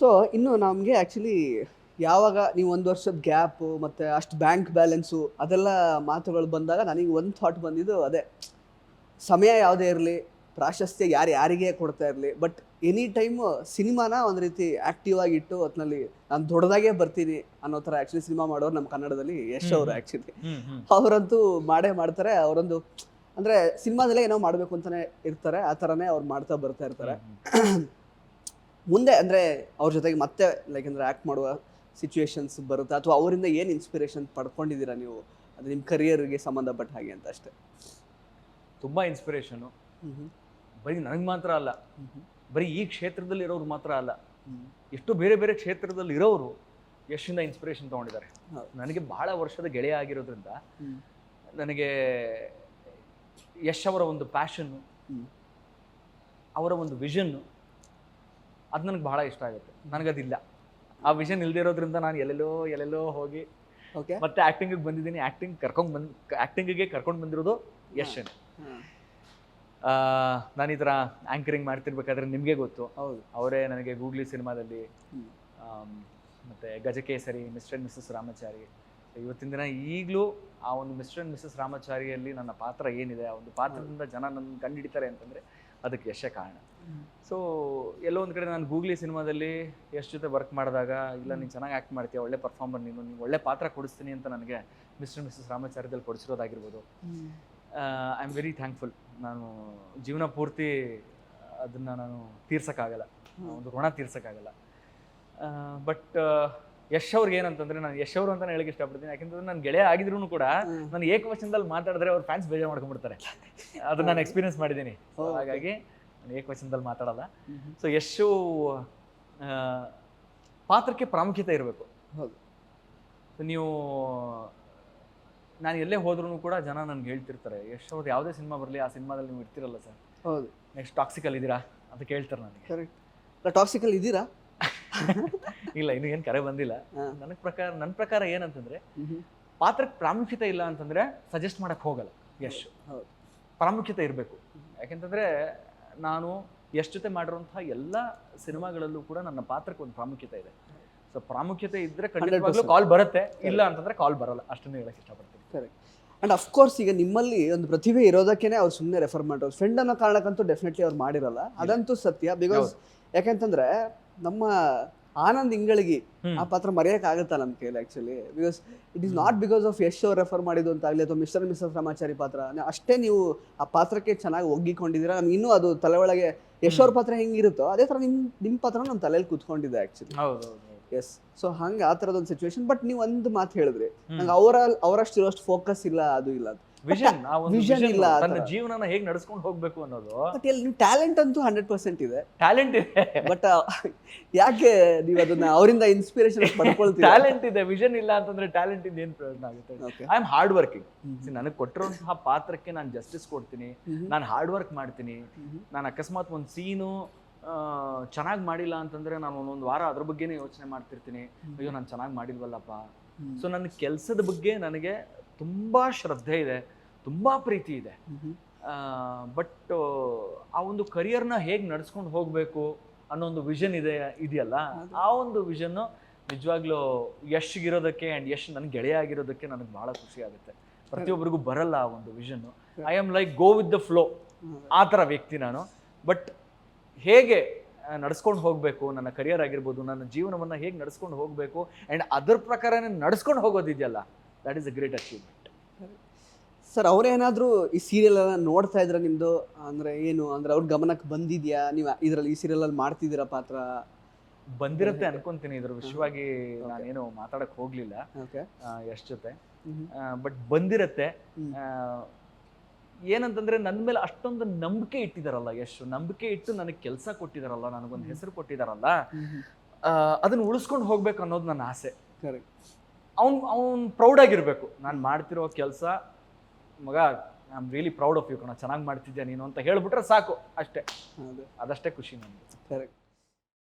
So ಇನ್ನು ನಮಗೆ actually ಯಾವಾಗ ನೀವು ಒಂದು ವರ್ಷದ ಗ್ಯಾಪು ಮತ್ತು ಅಷ್ಟು ಬ್ಯಾಂಕ್ ಬ್ಯಾಲೆನ್ಸು ಅದೆಲ್ಲ ಮಾತುಗಳು ಬಂದಾಗ ನನಗೆ ಒಂದು ಥಾಟ್ ಬಂದಿದ್ದು ಅದೇ. ಸಮಯ ಯಾವುದೇ ಇರಲಿ ಪ್ರಾಶಸ್ತ್ಯ ಯಾರು ಯಾರಿಗೆ ಕೊಡ್ತಾ ಇರಲಿ ಬಟ್ ಎನಿ ಟೈಮ್ ಸಿನಿಮಾನ ಒಂದು ರೀತಿ ಆ್ಯಕ್ಟಿವ್ ಆಗಿಟ್ಟು ಒಟ್ಟಿನಲ್ಲಿ ನಾನು ದೊಡ್ಡದಾಗೇ ಬರ್ತೀನಿ ಅನ್ನೋ ಥರ ಆ್ಯಕ್ಚುಲಿ ಸಿನಿಮಾ ಮಾಡೋರು ನಮ್ಮ ಕನ್ನಡದಲ್ಲಿ ಯಶ್ ಅವರು ಆ್ಯಕ್ಚುಲಿ ಅವರಂತೂ ಮಾಡೇ ಮಾಡ್ತಾರೆ ಅವರೊಂದು ಅಂದರೆ ಸಿನಿಮಾದಲ್ಲೇ ಏನೋ ಮಾಡಬೇಕು ಅಂತಲೇ ಇರ್ತಾರೆ ಆ ಥರನೇ ಅವ್ರು ಮಾಡ್ತಾ ಬರ್ತಾ ಇರ್ತಾರೆ. ಮುಂದೆ ಅಂದರೆ ಅವ್ರ ಜೊತೆಗೆ ಮತ್ತೆ ಲೈಕ್ ಅಂದರೆ ಆ್ಯಕ್ಟ್ ಮಾಡುವ ಸಿಚುವೇಶನ್ಸ್ ಬರುತ್ತೆ. ಅಥವಾ ಅವರಿಂದ ಏನು ಇನ್ಸ್ಪಿರೇಷನ್ ಪಡ್ಕೊಂಡಿದ್ದೀರಾ ನೀವು? ಅದು ನಿಮ್ಮ ಕರಿಯರ್ಗೆ ಸಂಬಂಧಪಟ್ಟ ಹಾಗೆ ಅಂತ ಅಷ್ಟೇ. ತುಂಬ ಇನ್ಸ್ಪಿರೇಷನು ಬರೀ ನನಗೆ ಮಾತ್ರ ಅಲ್ಲ. ಬರೀ ಈ ಕ್ಷೇತ್ರದಲ್ಲಿ ಇರೋರು ಮಾತ್ರ ಅಲ್ಲ. ಎಷ್ಟು ಬೇರೆ ಬೇರೆ ಕ್ಷೇತ್ರದಲ್ಲಿ ಇರೋರು ಯಶಿಂದ ಇನ್ಸ್ಪಿರೇಷನ್ ತೊಗೊಂಡಿದ್ದಾರೆ. ನನಗೆ ಬಹಳ ವರ್ಷದ ಗೆಳೆಯ ಆಗಿರೋದ್ರಿಂದ ನನಗೆ ಯಶ್ ಅವರ ಒಂದು ಪ್ಯಾಷನ್ನು ಅವರ ಒಂದು ವಿಷನ್ನು ಅದು ನನಗೆ ಬಹಳ ಇಷ್ಟ ಆಗುತ್ತೆ. ನನಗದಿಲ್ಲ. ಆ ವಿಷನ್ ಇಲ್ಲದೆ ಇರೋದ್ರಿಂದ ನಾನು ಎಲ್ಲೆಲ್ಲೋ ಎಲ್ಲೆಲ್ಲೋ ಹೋಗಿ ಓಕೆ ಮತ್ತೆ ಆ್ಯಕ್ಟಿಂಗಿಗೆ ಬಂದಿದ್ದೀನಿ. ಆಕ್ಟಿಂಗ್ ಕರ್ಕೊಂಡು ಬಂದು ಆ್ಯಕ್ಟಿಂಗಿಗೆ ಕರ್ಕೊಂಡು ಬಂದಿರೋದು ಯಶನ್ ನಾನು ಈ ಥರ ಆ್ಯಂಕರಿಂಗ್ ಮಾಡ್ತಿರ್ಬೇಕಾದ್ರೆ ನಿಮಗೆ ಗೊತ್ತು. ಹೌದು. ಅವರೇ ನನಗೆ ಗೂಗ್ಲಿ ಸಿನಿಮಾದಲ್ಲಿ ಮತ್ತೆ Gajakesari mister and missus Ramachari. ಇವತ್ತಿನ ದಿನ ಈಗಲೂ ಆ ಒಂದು ಮಿಸ್ಟರ್ ಅಂಡ್ ಮಿಸ್ಸಸ್ ರಾಮಾಚಾರಿಯಲ್ಲಿ ನನ್ನ ಪಾತ್ರ ಏನಿದೆ ಆ ಒಂದು ಪಾತ್ರದಿಂದ ಜನ ನನ್ನ ಕಂಡು ಹಿಡಿತಾರೆ ಅಂತಂದರೆ ಅದಕ್ಕೆ ಯಶ ಕಾರಣ. ಸೊ ಎಲ್ಲೋ ಒಂದು ಕಡೆ ನಾನು ಗೂಗ್ಲಿ ಸಿನಿಮಾದಲ್ಲಿ ಯಶ್ ಜೊತೆ ವರ್ಕ್ ಮಾಡಿದಾಗ ಇಲ್ಲ ನೀನು ಚೆನ್ನಾಗಿ ಆ್ಯಕ್ಟ್ ಮಾಡ್ತೀಯ ಒಳ್ಳೆ ಪರ್ಫಾರ್ಮರ್ ನೀನು ನೀನು ಒಳ್ಳೆ ಪಾತ್ರ ಕೊಡಿಸ್ತೀನಿ ಅಂತ ನನಗೆ ಮಿಸ್ಟರ್ ಮಿಸ್ಸಸ್ ರಾಮಾಚಾರ್ಯದಲ್ಲಿ ಕೊಡಿಸಿರೋದಾಗಿರ್ಬೋದು. ಐ ಆಮ್ ವೆರಿ ಥ್ಯಾಂಕ್ಫುಲ್ ನಾನು ಜೀವನ ಪೂರ್ತಿ ಅದನ್ನು ನಾನು ತೀರ್ಸೋಕ್ಕಾಗಲ್ಲ. ಒಂದು ಋಣ ತೀರ್ಸೋಕ್ಕಾಗಲ್ಲ. ಬಟ್ ಯಶ್ ಅವ್ರಿಗೆ ಏನಂತಂದ್ರೆ ನಾನು ಯಶ್ ಅವರು ಅಂತಾನೆ ಹೇಳಕ್ಕೆ ಇಷ್ಟಪಡ್ತೀನಿ. ಯಾಕಂದ್ರೆ ನನ್ನ ಗೆಳೆಯ ಆಗಿದ್ರು ಕೂಡ ನಾನು ಏಕವಚನದಲ್ಲಿ ಮಾತಾಡಿದ್ರೆ ಅವ್ರ ಫ್ಯಾನ್ಸ್ ಬೇಜಾರು ಮಾಡ್ಕೊಂಡ್ಬಿಡ್ತಾರೆ. ಅದು ನಾನು ಎಕ್ಸ್ಪೀರಿಯನ್ಸ್ ಮಾಡಿದ್ದೀನಿ. ಹಾಗಾಗಿ ನಾನು ಏಕವಚನದಲ್ಲಿ ಮಾತಾಡಲ್ಲ. ಸೊ ಯಶು ಪಾತ್ರಕ್ಕೆ ಪ್ರಾಮುಖ್ಯತೆ ಇರಬೇಕು. ನೀವು ನಾನು ಎಲ್ಲೇ ಹೋದ್ರೂ ಕೂಡ ಜನ ನನ್ಗೆ ಹೇಳ್ತಿರ್ತಾರೆ ಯಶ್ ಅವ್ರದ್ದು ಯಾವುದೇ ಸಿನಿಮಾ ಬರಲಿ ಆ ಸಿನಿಮಾದಲ್ಲಿ ನೀವು ಇರ್ತಿರಲ್ಲ ಸರ್. ಹೌದು. ನೆಕ್ಸ್ಟ್ ಟಾಕ್ಸಿಕಲ್ ಇದ್ದೀರಾ ಅಂತ ಕೇಳ್ತಾರೆ ನನಗೆ. ಕರೆಕ್ಟ್ ಟಾಕ್ಸಿಕಲ್ ಇದ್ದೀರಾ? ಇಲ್ಲ ಇನ್ನು ಏನು ಕರೆ ಬಂದಿಲ್ಲ. ನನ್ನ ಪ್ರಕಾರ ನನ್ನ ಪ್ರಕಾರ ಏನಂತಂದ್ರೆ. ಪಾತ್ರಕ್ಕೆ ಪ್ರಾಮುಖ್ಯತೆ ಇಲ್ಲ ಅಂತಂದ್ರೆ ಸಜೆಸ್ಟ್ ಮಾಡಕ್ ಹೋಗಲ್ಲ ಯಶ್ ಹೌದು ಪ್ರಾಮುಖ್ಯತೆ ಇರಬೇಕು. ಯಾಕೆಂತಂದ್ರೆ ನಾನು ಯಶ್ ಜೊತೆ ಮಾಡಿರುವಂತಹ ಎಲ್ಲ ಸಿನಿಮಾಗಳಲ್ಲೂ ಕೂಡ ನನ್ನ ಪಾತ್ರಕ್ಕೆ ಒಂದು ಪ್ರಾಮುಖ್ಯತೆ ಇದೆ. ಸೊ ಪ್ರಾಮುಖ್ಯತೆ ಇದ್ರೆ ಖಂಡಿತವಾಗ್ಲೂ ಕಾಲ್ ಬರುತ್ತೆ. ಇಲ್ಲ ಅಂತಂದ್ರೆ ಕಾಲ್ ಬರಲ್ಲ. ಅಷ್ಟನ್ನೇ ಹೇಳಕ್ ಇಷ್ಟಪಡ್ತೀನಿ. ಅಂಡ್ ಅಫ್ಕೋರ್ಸ್ ಈಗ ನಿಮ್ಮಲ್ಲಿ ಒಂದು ಪ್ರತಿಭೆ ಇರೋದಕ್ಕೇನೆ ಅವ್ರು ಸುಮ್ಮನೆ ರೆಫರ್ ಮಾಡೋರು. ಫ್ರೆಂಡ್ ಅನ್ನೋ ಕಾರಣಕ್ಕಂತೂ ಡೆಫಿನೆಟ್ಲಿ ಅವ್ರು ಮಾಡಿರಲ್ಲ. ಅದಂತೂ ಸತ್ಯ. ಬಿಕಾಸ್ ಯಾಕೆಂತಂದ್ರೆ ನಮ್ಮ ಆನಂದ್ ಇಂಗಳಿಗೆ ಆ ಪಾತ್ರ ಮರೆಯಕ್ಕೆ ಆಗುತ್ತಾ ನಮ್ಮ ಕೈಲಿ actually because it is not because of Yash ಅವ್ರು ರೆಫರ್ ಮಾಡಿದ್ದು ಅಂತ ಆಗಲಿ ಅಥವಾ ಮಿಸ್ಟರ್ ಮಿಸ್ಟರ್ ರಾಮಾಚಾರಿ ಪಾತ್ರ. ಅಷ್ಟೇ ನೀವು ಆ ಪಾತ್ರಕ್ಕೆ ಚೆನ್ನಾಗಿ ಒಗ್ಗಿಕೊಂಡಿದ್ದೀರಾ. ನಮ್ಗೆ ಇನ್ನೂ ಅದು ತಲೆ ಒಳಗೆ ಯಶ್ ಅವ್ರ ಪಾತ್ರ ಹೆಂಗಿರುತ್ತೋ ಅದೇ ಥರ ನಿಮ್ಮ ನಿಮ್ಮ ಪಾತ್ರ ನಮ್ಮ ತಲೆಯಲ್ಲಿ ಕೂತ್ಕೊಂಡಿದೆ ಆಕ್ಚುಲಿ ಹೌದು ಎಸ್ ಸೊ ಹಂಗೆ ಆ ಥರದೊಂದು ಸಿಚುವೇಶನ್ ಬಟ್ ನೀವು ಒಂದು ಮಾತು ಹೇಳಿದ್ರಿ. ನಂಗೆ ಅವರ ಅವರಷ್ಟು ಇರೋಷ್ಟು ಫೋಕಸ್ ಇಲ್ಲ ಅದು. ಇಲ್ಲ ವಿಷನ್ ಒಂದು vision ಇಲ್ಲ ತನ್ನ. ಜೀವನನ ಹೇಗೆ ನಡ್ಸ್ಕೊಂಡು ಹೋಗ್ಬೇಕು ಅನ್ನೋದು. ಬಟ್ ಇಲ್ಲಿ ನಿಮ್ಮ ಟ್ಯಾಲೆಂಟ್ ಅಂತೂ ಹಂಡ್ರೆಡ್ ಪರ್ಸೆಂಟ್ ಇದೆ. ಟ್ಯಾಲೆಂಟ್ ಇದೆ. ಬಟ್ ಯಾಕೆ ನೀವು ಅದನ್ನ ಅವರಿಂದ ಇನ್ಸ್ಪಿರೇಷನ್ ಪಡ್ಕೊಳ್ತೀವಿ ಟ್ಯಾಲೆಂಟ್ ಇದೆ ವಿಷನ್ ಇಲ್ಲ ಅಂತಂದ್ರೆ ಟ್ಯಾಲೆಂಟ್ ಇಂದ ಏನು ಪ್ರಯೋಜನ ಆಗುತ್ತೆ. ಐ ಆಮ್ ಹಾರ್ಡ್ ವರ್ಕಿಂಗ್ ನನಗೆ ಕೊಟ್ಟಿರುವಂತಹ ಪಾತ್ರಕ್ಕೆ ನಾನು ಜಸ್ಟಿಸ್ ಕೊಡ್ತೀನಿ. ನಾನು ಹಾರ್ಡ್ ವರ್ಕ್ ಮಾಡ್ತೀನಿ. ನಾನು ಅಕಸ್ಮಾತ್ ಒಂದು ಸೀನು ಚೆನ್ನಾಗಿ ಮಾಡಿಲ್ಲ ಅಂತಂದ್ರೆ ನಾನು ಒಂದೊಂದು ವಾರ ಅದ್ರ ಬಗ್ಗೆನೇ ಯೋಚನೆ ಮಾಡ್ತಿರ್ತೀನಿ. ಅಯ್ಯೋ ನಾನು ಚೆನ್ನಾಗಿ ಮಾಡಿಲ್ವಲ್ಲಪ್ಪ. ಸೊ ನನ್ನ ಕೆಲಸದ ಬಗ್ಗೆ ನನಗೆ ತುಂಬಾ ಶ್ರದ್ಧೆ ಇದೆ ತುಂಬಾ ಪ್ರೀತಿ ಇದೆ. ಬಟ್ ಆ ಒಂದು ಕರಿಯರ್ನ ಹೇಗೆ ನಡ್ಸ್ಕೊಂಡು ಹೋಗಬೇಕು ಅನ್ನೋ ಒಂದು ವಿಷನ್ ಇದೆ ಇದೆಯಲ್ಲ? ಆ ಒಂದು ವಿಷನ್ನು ನಿಜವಾಗ್ಲೂ ಯಶ್ಗಿರೋದಕ್ಕೆ ಆ್ಯಂಡ್ ಯಶ್ ನನ್ನ ಗೆಳೆಯ ಆಗಿರೋದಕ್ಕೆ ನನಗೆ ಬಹಳ ಖುಷಿ ಆಗುತ್ತೆ. ಪ್ರತಿಯೊಬ್ಬರಿಗೂ ಬರಲ್ಲ ಆ ಒಂದು vision I am like go with the flow ಆ ಥರ ವ್ಯಕ್ತಿ ನಾನು. ಬಟ್ ಹೇಗೆ ನಡ್ಸ್ಕೊಂಡು ಹೋಗಬೇಕು ನನ್ನ ಕರಿಯರ್ ಆಗಿರ್ಬೋದು ನನ್ನ ಜೀವನವನ್ನು ಹೇಗೆ ನಡ್ಸ್ಕೊಂಡು ಹೋಗಬೇಕು ಆ್ಯಂಡ್ ಅದ್ರ ಪ್ರಕಾರನೇ ನಡ್ಸ್ಕೊಂಡು ಹೋಗೋದಿದೆಯಲ್ಲ that is a great achievement sir ಅವರೇನಾದರೂ ಈ ಸೀರಿಯಲ್ ಎಲ್ಲ ನೋಡ್ತಾ ಇದ್ರ ನಿಮ್ಮದು ಅಂದ್ರೆ ಏನು ಅಂದ್ರೆ ಅವ್ರ ಗಮನಕ್ಕೆ ಬಂದಿದ್ಯಾ? ನೀವು ಇದರಲ್ಲಿ ಈ ಸೀರಿಯಲ್ ಅಲ್ಲಿ ಮಾಡ್ತಿದ್ದೀರಾ ಪಾತ್ರ? ಬಂದಿರುತ್ತೆ ಅನ್ಕೊಂತೀನಿ ಇದ್ರ ವಿಷಯವಾಗಿ ನಾನೇನು ಮಾತಾಡಕ್ ಹೋಗ್ಲಿಲ್ಲ ಓಕೆ ಎಷ್ಟು ಜೊತೆ. ಬಟ್ ಬಂದಿರತ್ತೆ ಏನಂತಂದ್ರೆ ನನ್ನ ಮೇಲೆ ಅಷ್ಟೊಂದು ನಂಬಿಕೆ ಇಟ್ಟಿದಾರಲ್ಲ ಯಶ್. ನಂಬಿಕೆ ಇಟ್ಟು ನನಗೆ ಕೆಲಸ ಕೊಟ್ಟಿದಾರಲ್ಲ ನನಗೊಂದು ಹೆಸರು ಕೊಟ್ಟಿದಾರಲ್ಲ ಅದನ್ನ ಉಳಿಸ್ಕೊಂಡು ಹೋಗ್ಬೇಕು ಅನ್ನೋದು ನನ್ನ ಆಸೆ. ಅವ್ನು ಅವ್ನ್ ಪ್ರೌಡ್ ಆಗಿರ್ಬೇಕು. ನಾನು ಮಾಡ್ತಿರೋ ಕೆಲಸ ಮಗ I am really proud of you ಕಣ. ಚೆನ್ನಾಗಿ ಮಾಡ್ತಿದ್ದೆ ನೀನು ಅಂತ ಹೇಳ್ಬಿಟ್ರೆ ಸಾಕು ಅಷ್ಟೇ. ಅದಷ್ಟೇ ಖುಷಿ ನನಗೆ. ಕರೆಕ್ಟ್